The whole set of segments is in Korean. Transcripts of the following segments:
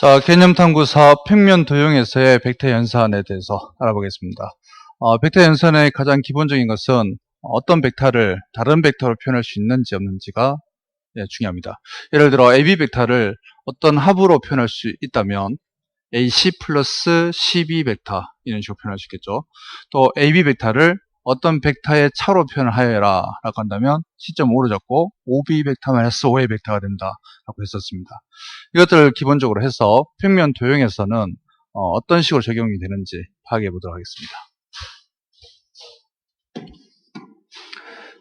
자, 개념 탐구 사업 평면 도형에서의 벡터 연산에 대해서 알아보겠습니다. 어, 벡터 연산의 가장 기본적인 것은 어떤 벡터를 다른 벡터로 표현할 수 있는지 없는지가 예, 중요합니다. 예를 들어 AB 벡터를 어떤 합으로 표현할 수 있다면 AC 플러스 CB 벡터 이런 식으로 표현할 수 있겠죠. 또 AB 벡터를 어떤 벡터의 차로 표현을 하여라 라고 한다면 시점 5로 잡고 OB 벡터 마이너스 5A 벡터가 된다 라고 했었습니다. 이것들을 기본적으로 해서 평면 도형에서는 어, 떤 식으로 적용이 되는지 파악해 보도록 하겠습니다.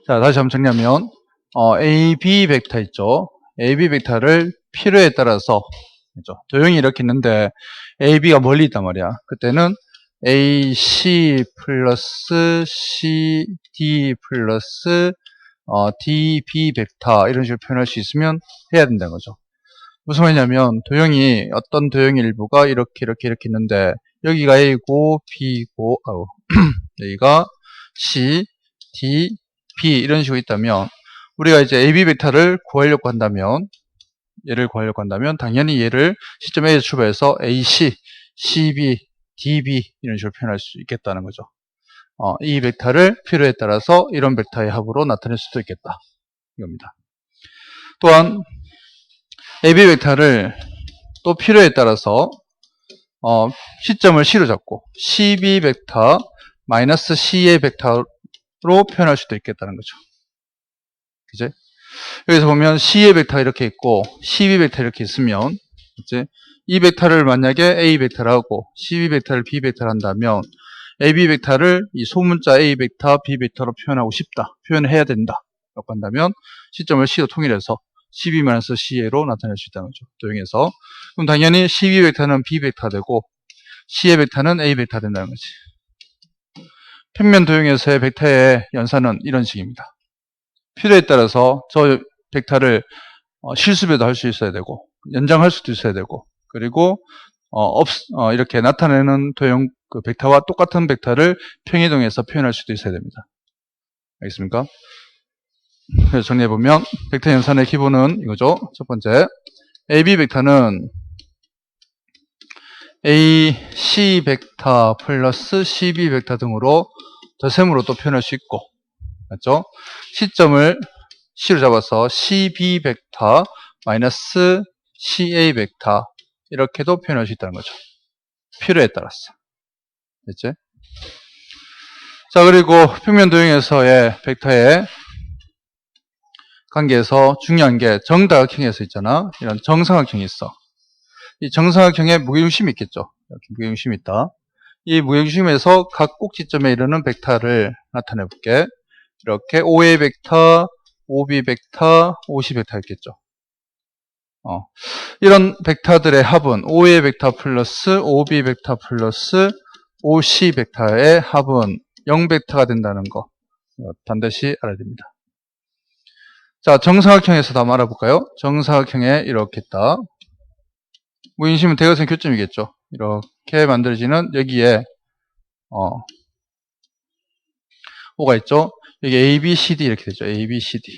자, 다시 한번 정리하면 어, AB 벡터 있죠. AB 벡터를 필요에 따라서? 도형이 이렇게 있는데 AB가 멀리 있단 말이야. 그때는 AC 플러스 CD 플러스 어, DB 벡터 이런 식으로 표현할 수 있으면 해야 된다는 거죠. 무슨 말이냐면 도형이 어떤 도형의 일부가 이렇게 이렇게 이렇게 있는데 여기가 A고 B고 아우 여기가 C, D, B 이런 식으로 있다면 우리가 이제 AB 벡터를 구하려고 한다면 얘를 구하려고 한다면 당연히 얘를 시점 A에서 출발해서 AC, CB, DB 이런 식으로 표현할 수 있겠다는 거죠. 어, 이 벡터를 필요에 따라서 이런 벡터의 합으로 나타낼 수도 있겠다. 이겁니다. 또한 AB 벡터를 또 필요에 따라서 어, 시점을 C로 잡고 CB 벡터 마이너스 CA 벡터로 표현할 수도 있겠다는 거죠. 그제? 여기서 보면 C의 벡터 이렇게 있고 CB 벡터 이렇게 있으면 이제 이 벡터를 만약에 A 벡터라고 CB 벡터를 B 벡터로 한다면 AB 벡터를 이 소문자 A 벡터, B 벡터로 표현하고 싶다. 표현을 해야 된다. 라고 한다면 시점을 C로 통일해서 CB-CA로 나타낼 수 있다는 거죠. 도형에서. 그럼 당연히 CB 벡터는 B 벡터가 되고 C의 벡터는 A 벡터가 된다는 거지. 평면 도형에서의 벡터의 연산은 이런 식입니다. 필요에 따라서 저 벡터를 어, 실수배도 할 수 있어야 되고 연장할 수도 있어야 되고 그리고 어, 없, 어, 이렇게 나타내는 도형 그 벡터와 똑같은 벡터를 평이동해서 표현할 수도 있어야 됩니다. 알겠습니까? 그래서 정리해보면 벡터 연산의 기본은 이거죠. 첫 번째 AB 벡터는 AC 벡터 플러스 CB 벡터 등으로 더셈으로 또 표현할 수 있고 맞죠? 시점을 C로 잡아서 CB 벡터 마이너스 CA 벡터 이렇게도 표현할 수 있다는 거죠. 필요에 따라서. 됐죠? 자, 그리고 평면 도형에서의 벡터의 관계에서 중요한 게 정다각형에서 있잖아. 이런 정삼각형이 있어. 이 정삼각형에 무게중심이 있겠죠. 이렇게 무게중심이 있다. 이 무게중심에서 각 꼭지점에 이르는 벡터를 나타내 볼게. 이렇게 OA 벡터, OB 벡터, OC 벡터 있겠죠. 어, 이런 벡터들의 합은 OA 벡터 플러스 OB 벡터 플러스 OC 벡터의 합은 0벡터가 된다는 거 반드시 알아야 됩니다. 자, 정사각형에서도 한번 알아볼까요? 정사각형에 이렇게 있다. 무인심은 대각선 교점이겠죠. 이렇게 만들어지는 여기에 어, O가 있죠. 여기 A, B, C, D 이렇게 되죠. A, B, C, D.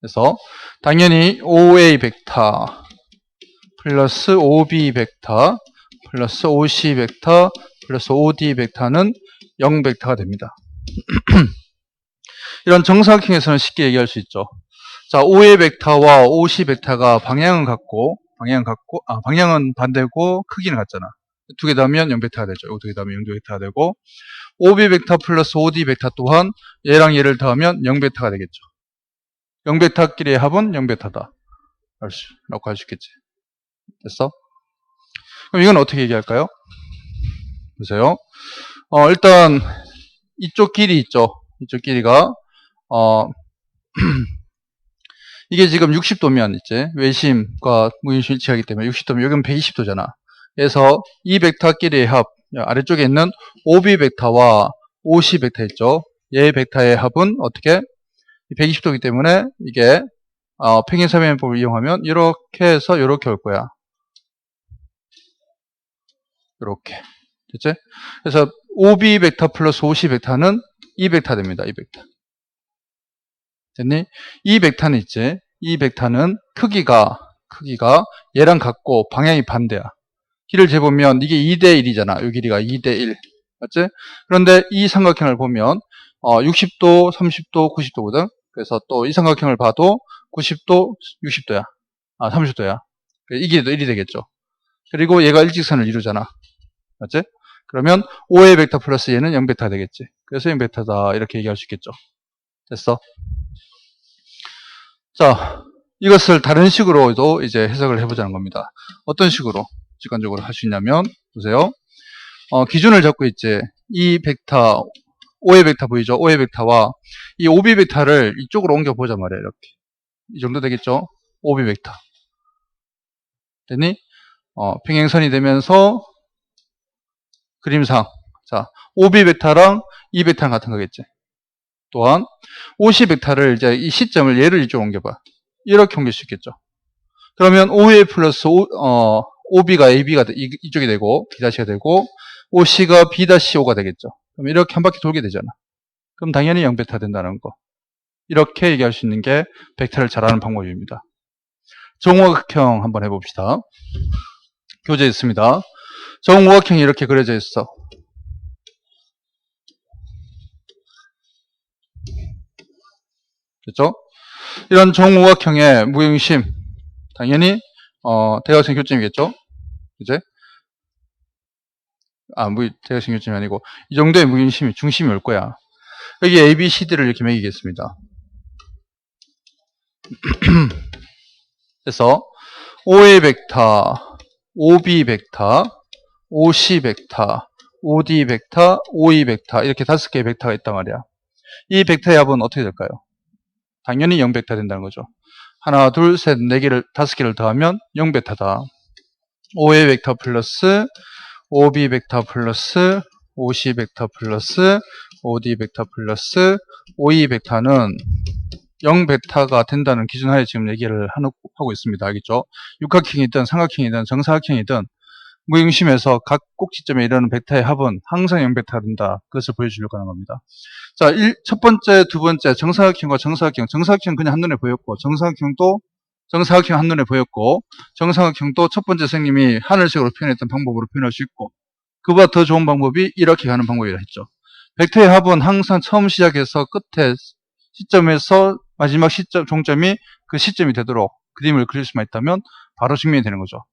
그래서 당연히 OA 벡터 플러스 OB 벡터 플러스 OC 벡터 플러스 OD 벡터는 0 벡터가 됩니다. 이런 정사각형에서는 쉽게 얘기할 수 있죠. 자, OA 벡터와 OC 벡터가 방향은 같고 방향은 같고 아, 방향은 반대고 크기는 같잖아. 두개 더하면 0 벡터가 되죠. 두개 더하면 0 벡터가 되고 OB 벡터 플러스 OD 벡터 또한 얘랑 얘를 더하면 0 벡터가 되겠죠. 0벡터끼리의 합은 0벡터다. 라고 할 수 있겠지. 됐어? 그럼 이건 어떻게 얘기할까요? 보세요. 어, 일단 이쪽 길이 있죠. 이쪽 길이가 어, 이게 지금 60도면 이제 외심과 무인심 일치하기 때문에 60도면 여기는 120도잖아. 그래서 이 벡터끼리의 합 아래쪽에 있는 OB 벡터와 OC 벡터 있죠. 얘 벡터의 합은 어떻게? 120도이기 때문에 이게 어, 평행사변법을 이용하면 이렇게 해서 이렇게 올 거야. 이렇게 됐지? 그래서 OB 벡터 플러스 OC 벡터는 이 벡터 됩니다. 이 벡터. 됐니? 이 벡터는 있지. 이 벡터는 크기가 크기가 얘랑 같고 방향이 반대야. 길을 재보면 이게 2대 1이잖아. 이 길이가 2대 1. 맞지? 그런데 이 삼각형을 보면 어, 60도, 30도, 90도거든. 그래서 또 이 삼각형을 봐도 90도, 60도야. 아, 30도야. 이 길이도 1이 되겠죠. 그리고 얘가 일직선을 이루잖아. 맞지? 그러면 5의 벡터 플러스 얘는 0벡터가 되겠지. 그래서 0벡터다. 이렇게 얘기할 수 있겠죠. 됐어? 자, 이것을 다른 식으로도 이제 해석을 해보자는 겁니다. 어떤 식으로 직관적으로 할 수 있냐면, 보세요. 어, 기준을 잡고 있지. 이 벡터, 5의 벡터 보이죠? 5의 벡터와 이 5b 벡터를 이쪽으로 옮겨 보자 말이에요. 이렇게. 이 정도 되겠죠? 5b 벡터. 됐니? 어, 평행선이 되면서 그림상 자 5b 벡터랑 2 벡터랑 같은 거겠지. 또한 50 벡터를 이제 이 시점을 얘를 이쪽으로 옮겨봐. 이렇게 옮길 수 있겠죠. 그러면 5a 플러스 5, 어, 5b가 ab가 돼- 이- 이쪽이 되고 b-가 되고 5c가 b-5가 되겠죠. 그럼 이렇게 한 바퀴 돌게 되잖아. 그럼 당연히 0벡터 된다는 거. 이렇게 얘기할 수 있는 게 벡터를 잘하는 방법입니다. 정오각형 한번 해봅시다. 교재 있습니다. 정오각형이 이렇게 그려져 있어. 됐죠? 이런 정오각형의 무용심, 당연히 어, 대각선 교점이겠죠? 그제? 아, 무, 대각선 교점이 아니고 이 정도의 무용심이 중심이 올 거야. 여기 A, B, C, D를 이렇게 매기겠습니다. 그래서 OA 벡터, OB 벡터, OC 벡터, OD 벡터, OE 벡터 이렇게 다섯 개의 벡터가 있단 말이야. 이 벡터의 합은 어떻게 될까요? 당연히 0벡터 된다는 거죠. 하나, 둘, 셋, 네 개를 다섯 개를 더하면 0벡터다. OA 벡터 플러스 OB 벡터 플러스 OC 벡터 플러스 OD 벡터 플러스 OE 벡터는 0벡터가 된다는 기준하에 지금 얘기를 하고 있습니다. 알겠죠? 육각형이든 삼각형이든 정사각형이든 무용심에서 각 꼭지점에 이르는 벡터의 합은 항상 0벡터가 된다. 그것을 보여주려고 하는 겁니다. 자, 일, 첫 번째, 두 번째 정사각형과 정사각형. 정사각형 그냥 한눈에 보였고 정사각형도 정사각형 한눈에 보였고 정사각형도 첫 번째 선생님이 하늘색으로 표현했던 방법으로 표현할 수 있고 그보다 더 좋은 방법이 이렇게 가는 방법이라 했죠. 벡터의 합은 항상 처음 시작해서 끝에 시점에서 마지막 시점, 종점이 그 시점이 되도록 그림을 그릴 수만 있다면 바로 증명이 되는 거죠.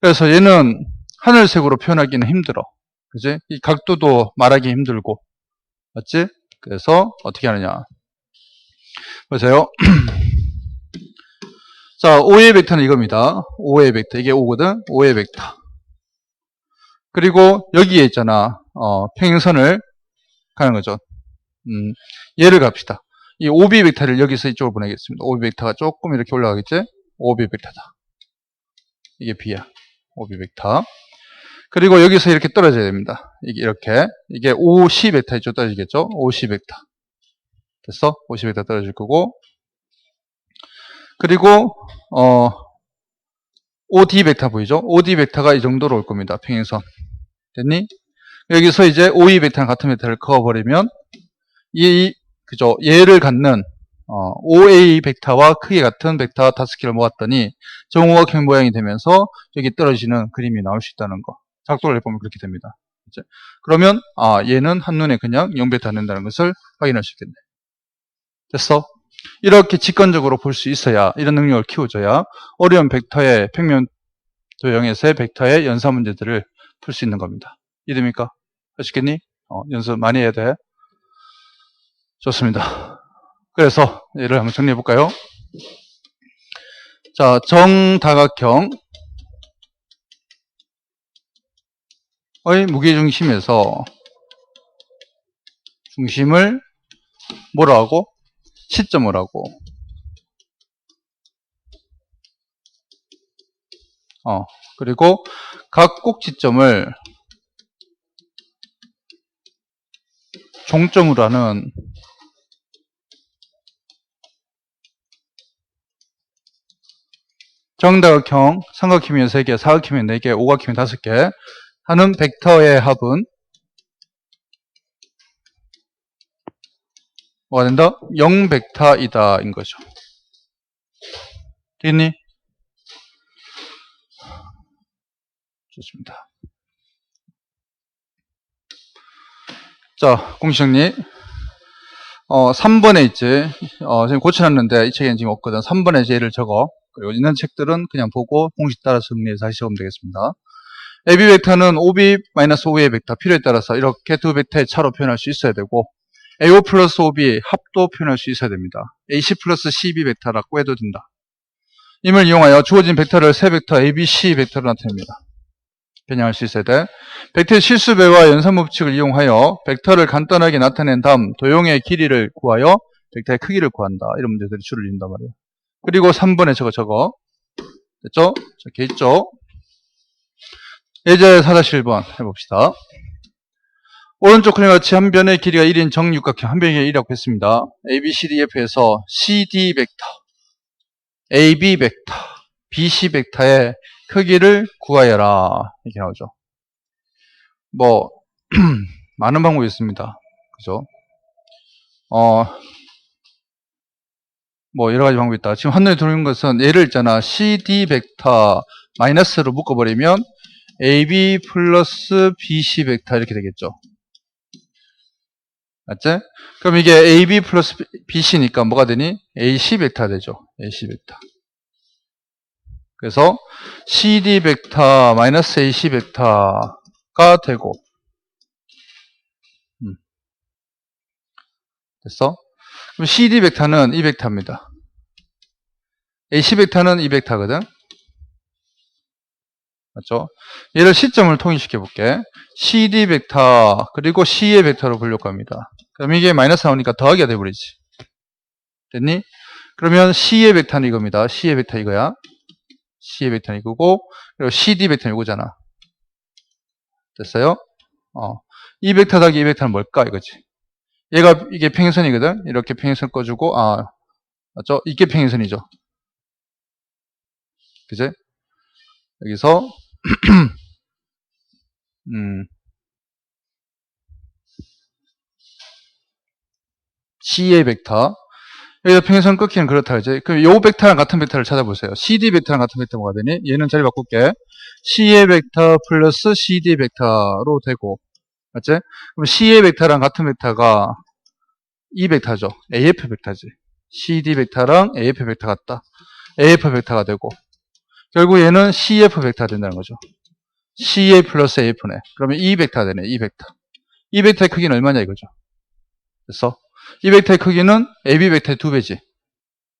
그래서 얘는 하늘색으로 표현하기는 힘들어. 그지? 이 각도도 말하기 힘들고. 맞지? 그래서 어떻게 하느냐. 보세요. 자, 5의 벡터는 이겁니다. 5의 벡터. 이게 5거든? 5의 벡터. 그리고 여기에 있잖아. 어, 평행선을 가는 거죠. 음, 얘를 갑시다. 이 OB 벡터를 여기서 이쪽으로 보내겠습니다. OB 벡터가 조금 이렇게 올라가겠지? OB 벡터다. 이게 B야. OB 벡터. 그리고 여기서 이렇게 떨어져야 됩니다. 이게 이렇게. 이게 OC 벡터 이쪽 떨어지겠죠? OC 벡터. 됐어? OC 벡터 떨어질 거고. 그리고, 어, OD 벡터 보이죠? OD 벡터가 이 정도로 올 겁니다. 평행선. 됐니? 여기서 이제 OE 벡터랑 같은 벡터를 그어버리면, 이, 그죠? 얘를 갖는, 어, OA 벡터와 크게 같은 벡터 다섯 개를 모았더니, 정오각형 모양이 되면서, 여기 떨어지는 그림이 나올 수 있다는 거. 작도를 해보면 그렇게 됩니다. 이제 그러면, 아, 얘는 한눈에 그냥 0벡터 안 된다는 것을 확인할 수 있겠네. 됐어? 이렇게 직관적으로 볼 수 있어야, 이런 능력을 키워줘야, 어려운 벡터의 평면 도형에서의 벡터의 연산 문제들을 풀 수 있는 겁니다. 이해됩니까? 있겠니? 어, 연습 많이 해야 돼. 좋습니다. 그래서 얘를 한번 정리해 볼까요? 자, 정다각형 의 무게중심에서 중심을 뭐라 하고? 시점을 하고. 어, 그리고 각 꼭지점을 종점으로 하는 정다각형, 삼각형이 3개, 사각형이 4개, 오각형이 5개 하는 벡터의 합은 뭐가 된다? 0벡터이다 인 거죠. 되겠니? 좋습니다. 자, 공식 정리. 어, 3번에 있지. 어, 지금 고쳐놨는데 이 책에는 지금 없거든. 3번에 예를 적어. 그리고 있는 책들은 그냥 보고 공식 따라 정리해서 하시면 되겠습니다. AB 벡터는 OB-OA의 벡터 필요에 따라서 이렇게 두 벡터의 차로 표현할 수 있어야 되고 AO 플러스 OB 합도 표현할 수 있어야 됩니다. AC 플러스 CB 벡터라고 해도 된다. 임을 이용하여 주어진 벡터를 세 벡터 ABC 벡터로 나타냅니다. 변형할 수 있어야 돼. 벡터의 실수배와 연산법칙을 이용하여 벡터를 간단하게 나타낸 다음 도형의 길이를 구하여 벡터의 크기를 구한다. 이런 문제들이 주를 이룬단 말이에요. 그리고 3번에 저거 저거 됐죠? 이렇게 있죠? 예제 4-1번 해봅시다. 오른쪽 그림 같이 한 변의 길이가 1인 정육각형 한 변의 1이라고 했습니다. ABCDF에서 CD 벡터, AB 벡터, BC 벡터의 크기를 구하여라. 이렇게 나오죠. 뭐, 많은 방법이 있습니다. 그죠? 어, 뭐, 여러 가지 방법이 있다. 지금 한눈에 들어오는 것은 예를 있잖아. CD 벡터 마이너스로 묶어버리면 AB 플러스 BC 벡터 이렇게 되겠죠. 맞지? 그럼 이게 AB 플러스 BC니까 뭐가 되니? AC 벡터 되죠. AC 벡터. 그래서 CD 벡터 마이너스 AC 벡터가 되고 음. 됐어? 그럼 CD 벡터는 이 벡터입니다. AC 벡터는 이 벡터거든. 맞죠? 얘를 시점을 통일시켜 볼게. CD 벡터 그리고 C의 벡터로 보려고 합니다. 그럼 이게 마이너스 나오니까 더하기가 돼버리지. 됐니? 그러면 C의 벡터는 이겁니다. C의 벡터 이거야. C의 벡터는 이거고 그리고 CD 벡터는 이거잖아. 됐어요? 어. 이 벡터 더하기 이 벡터는 뭘까 이거지. 얘가 이게 평행선이거든. 이렇게 평행선 꺼주고 아 맞죠? 이게 평행선이죠. 그제? 여기서 음, C의 벡터 여기서 평행선 끊기는 그렇다 이제 그럼 요 벡터랑 같은 벡터를 찾아보세요. CD 벡터랑 같은 벡터 뭐가 되니? 얘는 자리 바꿀게. C의 벡터 플러스 CD 벡터로 되고 맞지? 그럼 C의 벡터랑 같은 벡터가 이 벡터죠. AF 벡터지. CD 벡터랑 AF 벡터 같다. AF 벡터가 되고 결국 얘는 CF 벡터가 된다는 거죠. CA 플러스 AF네. 그러면 이 벡터가 되네. 이 벡터. 이 벡터의 크기는 얼마냐 이거죠. 그래서 이 벡터의 크기는 AB 벡터의 두 배지.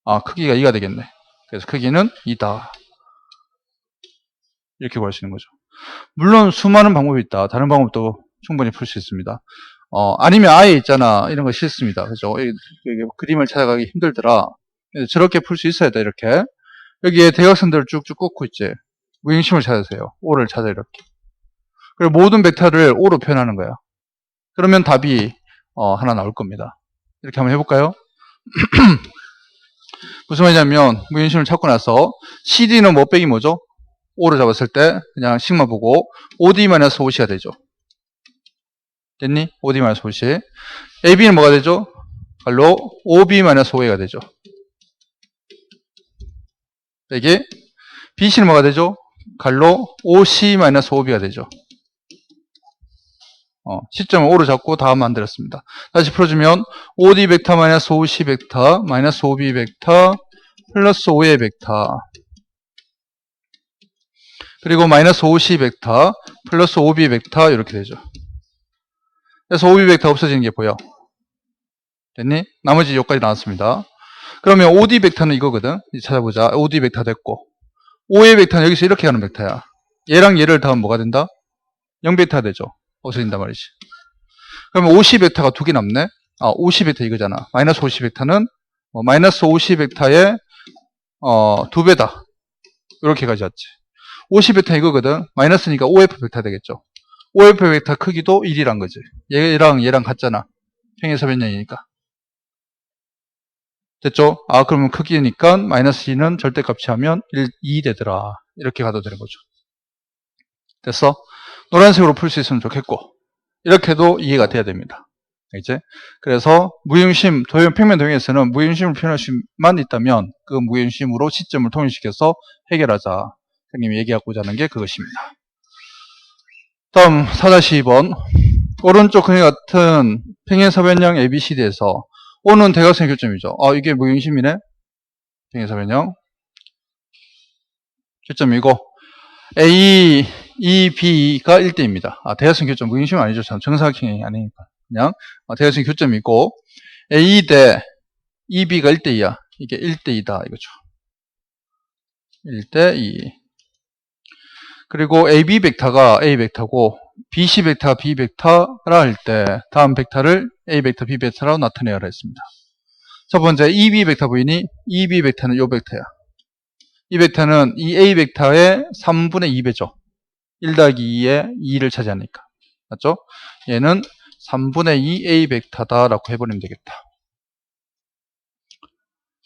아, 크기가 2가 되겠네. 그래서 크기는 2다. 이렇게 구할 수 있는 거죠. 물론 수많은 방법이 있다. 다른 방법도 충분히 풀 수 있습니다. 어, 아니면 아예 있잖아. 이런 거 싫습니다. 그죠? 이게 그림을 찾아가기 힘들더라. 저렇게 풀 수 있어야 돼, 이렇게. 여기에 대각선들을 쭉쭉 꽂고 있지. 무행심을 찾으세요. O를 찾아 이렇게. 그리고 모든 벡터를 O로 표현하는 거야. 그러면 답이 어, 하나 나올 겁니다. 이렇게 한번 해볼까요? 무슨 말이냐면 무행심을 찾고 나서 CD는 뭐 빼기 뭐죠? O를 잡았을 때 그냥 식마 보고 OD-5C가 되죠. 됐니? OD-5C. AB는 뭐가 되죠? 발로 OB-5A가 되죠. 빼기 BC는 뭐가 되죠? 갈로 OC-OB가 되죠. 어, 시점을 O로 잡고 다음 만들었습니다. 다시 풀어주면 OD 벡터 마이너스 OC 벡터 마이너스 OB 벡터 플러스 O의 벡터 그리고 마이너스 OC 벡터 플러스 OB 벡터 이렇게 되죠. 그래서 OB 벡터 없어지는 게 보여. 됐니? 나머지 여기까지 나왔습니다. 그러면 OD 벡터는 이거거든. 찾아보자. OD 벡터 됐고 O의 벡터는 여기서 이렇게 가는 벡터야. 얘랑 얘를 더하면 뭐가 된다? 0벡터가 되죠. 없어진단 말이지. 그러면 50벡터가 두 개 남네? 아, 50벡터 이거잖아. 마이너스 50벡터는 어, 마이너스 50벡터의 어, 두 배다. 이렇게 가져왔지. 50벡터 이거거든. 마이너스니까 OF 벡터 되겠죠. OF 벡터 크기도 1이란 거지. 얘랑 얘랑 같잖아. 평행사 변형이니까. 됐죠? 아, 그러면 크기니까 마이너스 2는 절대값이 하면 1, 2 되더라. 이렇게 가도 되는 거죠. 됐어? 노란색으로 풀 수 있으면 좋겠고 이렇게도 이해가 돼야 됩니다. 이제 그래서 무임심 도형 평면 도형에서는 무임심을 표현할 수만 있다면 그 무임심으로 시점을 통일시켜서 해결하자. 선생님이 얘기하고자 하는 게 그것입니다. 다음 4-2번 오른쪽 그림 같은 평행사변형 ABCD에서 O는 대각선의 교점이죠. 아 이게 무경심이네. 평행사변형 교점이고 A, E, B가 1대입니다. 아 대각선 교점 무경심 아니죠. 전 정사각형이 아니니까 그냥 아, 대각선 교점이고 A 대 EB가 1대 2야. 이게 1대 2다 이거죠. 1대 2 그리고 AB 벡터가 A 벡터고 BC 벡터가 B 벡터라 할 때 다음 벡터를 A 벡터, B 벡터라고 나타내라 했습니다. 첫 번째 EB 벡터 보이니 EB 벡터는 요 벡터야. 이 벡터는 이 A 벡터의 3분의 2배죠. 1 더하기 2의 2를 차지하니까. 맞죠? 얘는 3분의 2 A 벡터다라고 해버리면 되겠다.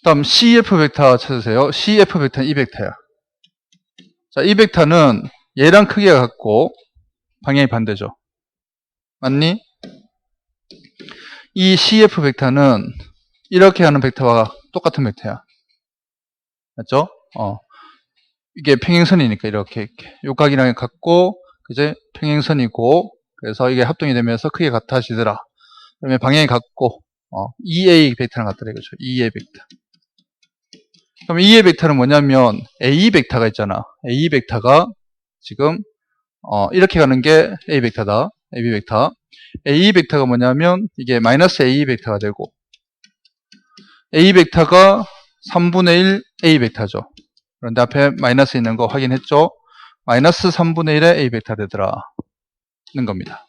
다음 CF 벡터 찾으세요. CF 벡터는 이 벡터야. 자, 이 벡터는 얘랑 크기가 같고 방향이 반대죠. 맞니? 이 CF 벡터는 이렇게 하는 벡터와 똑같은 벡터야. 맞죠? 어. 이게 평행선이니까 이렇게. 요각이랑 같고, 그제 평행선이고, 그래서 이게 합동이 되면서 크게 같아지더라. 그러면 방향이 같고, 어, EA 벡터랑 같더라 이거죠. EA 벡터. 그럼 EA 벡터는 뭐냐면, A 벡터가 있잖아. A 벡터가 지금, 어, 이렇게 가는 게 A 벡터다. AB 벡터. A 벡터가 뭐냐면, 이게 마이너스 A 벡터가 되고, A 벡터가 3분의 1 A 벡터죠. 그런데 앞에 마이너스 있는 거 확인했죠? 마이너스 3분의 1의 A 벡터 되더라. 는 겁니다.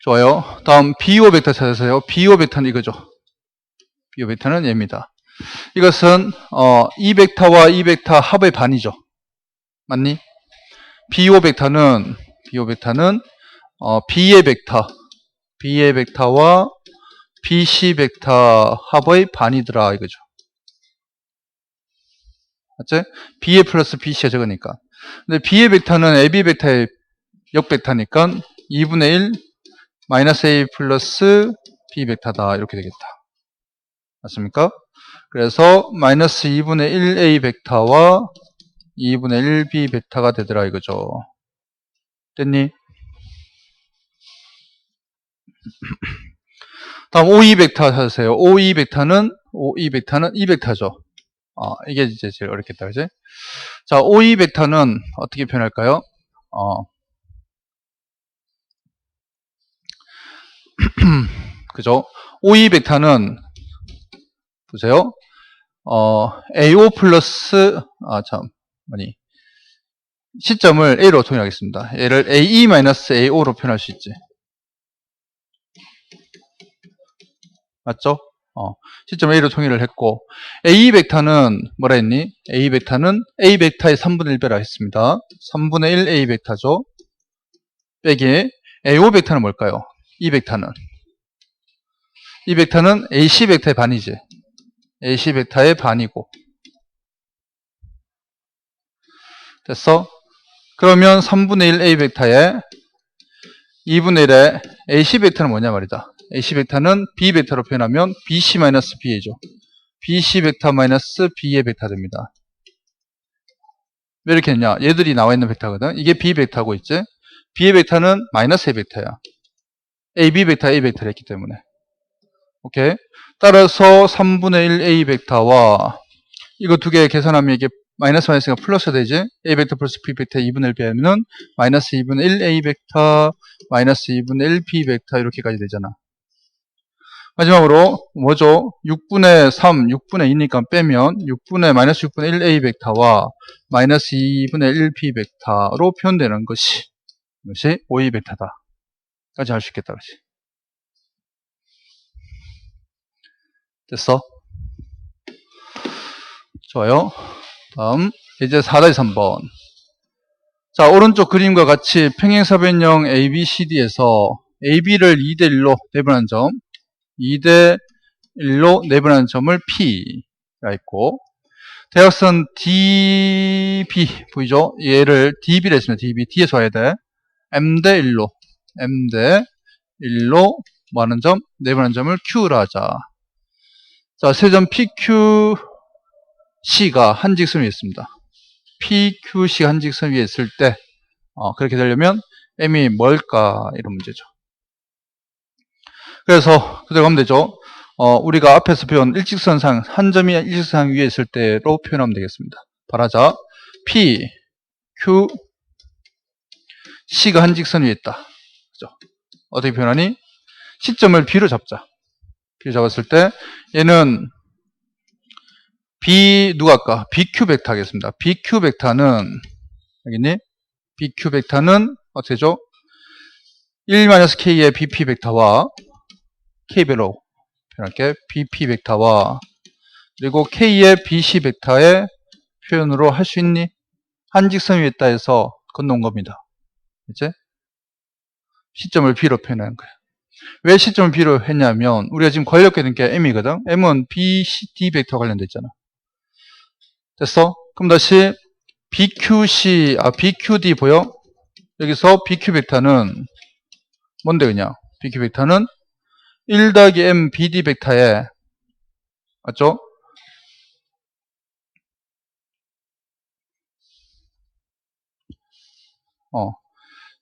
좋아요. 다음 BO 벡터 찾으세요. BO 벡터는 이거죠. BO 벡터는 얘입니다. 이것은 어, 이 벡터와 이 벡터 합의 반이죠. 맞니? BO 벡터는 BO 벡터는 어, B의 벡터, B의 벡터와 BC 벡터 합의 반이더라 이거죠. 맞지? B의 플러스 BC가 적으니까. 근데 B의 벡터는 AB 벡터의 역벡터니까 2분의 1 마이너스 A 플러스 B 벡터다 이렇게 되겠다. 맞습니까? 그래서 마이너스 2분의 1A 벡터와 2분의 1B 벡터가 되더라 이거죠. 됐니? 다음 OE 벡터 찾으세요. OE 벡터는 OE 벡터는 이 벡터죠. 어, 이게 이제 제일 어렵겠다, 그지? 자, OE 벡터는 어떻게 표현할까요? 어, 그죠? OE 벡터는 보세요. 어, AO 플러스 아 참, 뭐니? 시점을 A로 통일하겠습니다. 얘를 AE-AO로 표현할 수 있지. 맞죠? 어, 시점 A로 통일을 했고 A 벡터는 뭐라 했니? A 벡터는 A 벡터의 3분의 1배라 했습니다. 3분의 1 A 벡터죠. 빼기 AO 벡터는 뭘까요? 이 벡터는 이 벡터는 AC 벡터의 반이지. AC 벡터의 반이고 됐어? 그러면 3분의 1 A 벡터에 2분의 1의 AC 벡터는 뭐냐 말이다. AC 벡터는 B 벡터로 표현하면 BC-B죠. BC 벡터 마이너스 B의 벡터 됩니다. 왜 이렇게 했냐? 얘들이 나와 있는 벡터거든. 이게 B 벡터고 있지? B의 벡터는 마이너스 A 벡터야. AB 벡터 A 벡터를 했기 때문에. 오케이. 따라서 3분의 1 A 벡터와 이거 두 개 계산하면 이게 마이너스 마이너스가 플러스 되지? A 벡터 플러스 B 벡터 2분의 1 빼면 마이너스 2분의 1 A 벡터 마이너스 2분의 1 B 벡터 이렇게까지 되잖아. 마지막으로 뭐죠? 6분의 3, 6분의 2니까 빼면 6분의 마이너스 6분의 1 A 벡터와 마이너스 2분의 1 B 벡터로 표현되는 것이 이것이 OE 벡터다. 까지 할 수 있겠다. 그렇지? 됐어? 좋아요. 다음 이제 4-3번 자 오른쪽 그림과 같이 평행사변형 ABCD에서 AB를 2대1로 내분한 점 2대 1로 내분한 점을 P가 있고 대각선 DB 보이죠? 얘를 DB를 했습니다. DB D에서 와야 돼. M대 1로 M대 1로 뭐하는 점? 내분한 점을 Q로 하자. 자, 세점 PQC가 한 직선 위에 있습니다. PQC 한 직선 위에 있을 때 어, 그렇게 되려면 m이 뭘까 이런 문제죠. 그래서 그대로 가면 되죠. 어, 우리가 앞에서 배운 일직선상 한 점이 일직선상 위에 있을 때로 표현하면 되겠습니다. 바라자 P, Q, C가 한 직선 위에 있다. 그죠? 어떻게 표현하니? 시점을 B로 잡자. B로 잡았을 때 얘는 B 누가 아까 BQ 벡터 하겠습니다. BQ 벡터는 여기 있니? BQ 벡터는 어떻게 되죠? 1-K의 BP 벡터와 K별로 표현할게. BP 벡터와 그리고 K의 BC 벡터의 표현으로 할 수 있니? 한 직선 위에 있다 해서 건너온 겁니다. 이제 시점을 B로 표현하는 거야. 왜 시점을 B로 했냐면 우리가 지금 권력계 된게 M이거든. M은 BCD 벡터 관련돼 있잖아. 됐어? 그럼 다시 BQC, 아 BQD 보여? 여기서 BQ 벡터는 뭔데 그냥? BQ 벡터는 1 더하기 M BD 벡터에 맞죠? 어,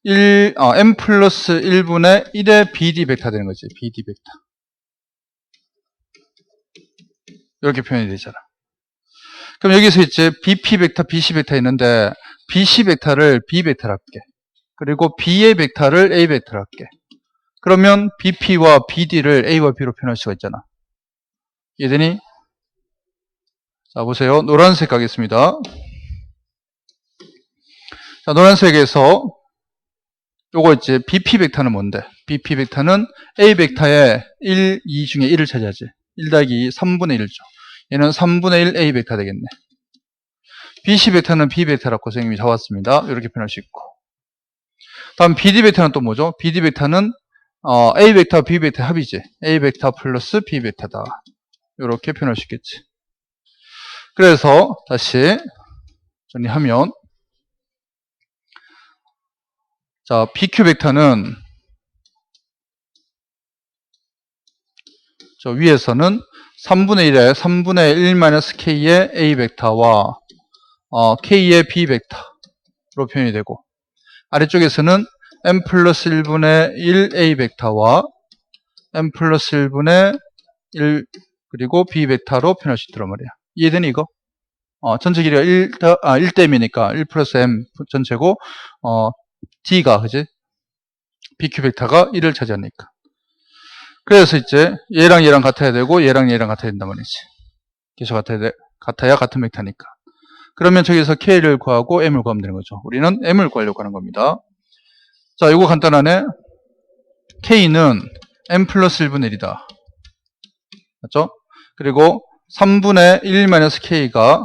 1, 어, M 플러스 1분의 1의 BD 벡터 되는 거지. BD 벡터. 이렇게 표현이 되잖아. 그럼 여기서 이제 BP 벡터, BC 벡터 있는데 BC 벡터를 B 벡터로 할게. 그리고 B의 벡터를 A 벡터로 할게. 그러면 BP와 BD를 A와 B로 표현할 수가 있잖아. 이해되니? 자, 보세요. 노란색 가겠습니다. 자, 노란색에서 요거 이제 BP 벡터는 뭔데? BP 벡터는 A 벡터의 1, 2 중에 1을 차지하지. 1 더하기 3분의 1죠. 얘는 3분의 1 A 벡터 되겠네. BC 벡터는 B 벡터라고 선생님이 잡았습니다. 이렇게 표현할 수 있고. 다음 BD 벡터는 또 뭐죠? BD 벡터는 어, A 벡터, B 벡터 합이지. A 벡터 플러스 B 벡터다. 이렇게 표현할 수 있겠지. 그래서 다시 정리하면 자, BQ 벡터는 저 위에서는 3분의 1에 3분의 1 K의 A 벡터와 어, K의 B 벡터로 표현이 되고 아래쪽에서는 M 플러스 1분의 1 A 벡터와 M 플러스 1분의 1 그리고 B 벡터로 표현할 수 있더란 말이야. 이해되니 이거? 어, 전체 길이가 1, 아, 1댐이니까 1 플러스 M 전체고 어, D가 그지? BQ 벡터가 1을 차지하니까. 그래서 이제 얘랑 얘랑 같아야 되고 얘랑 얘랑 같아야 된단 말이지. 계속 같아야 돼. 같아야 같은 벡터니까. 그러면 저기서 K를 구하고 M을 구하면 되는 거죠. 우리는 M을 구하려고 하는 겁니다. 자, 이거 간단하네. K는 M 플러스 1분의 1이다. 맞죠? 그리고 3분의 1-K가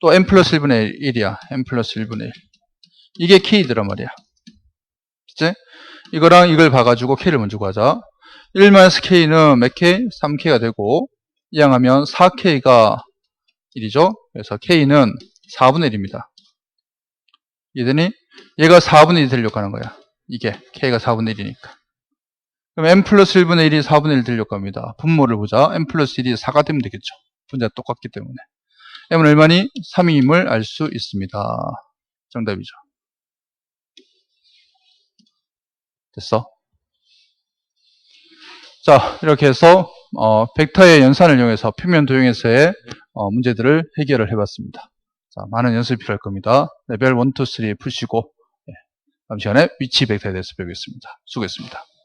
또 M 플러스 1분의 1이야. M 플러스 1분의 1. 이게 K더란 말이야. 그치? 이거랑 이걸 봐가지고 K를 먼저 구하자. 1-K는 몇 K? 3K가 되고, 이항하면 4K가 1이죠? 그래서 K는 4분의 1입니다. 이해되니? 얘가 4분의 1이 되려고 하는 거야. 이게 K가 4분의 1이니까. 그럼 M 플러스 1분의 1이 4분의 1 되려고 합니다. 분모를 보자. M 플러스 1이 4가 되면 되겠죠. 분자가 똑같기 때문에. M은 얼마니? 3임을 알 수 있습니다. 정답이죠. 됐어? 자, 이렇게 해서 어, 벡터의 연산을 이용해서 표면 도형에서의 어, 문제들을 해결을 해봤습니다. 자, 많은 연습이 필요할 겁니다. 레벨 1, 2, 3 푸시고 예, 다음 시간에 위치 벡터에 대해서 배우겠습니다. 수고했습니다.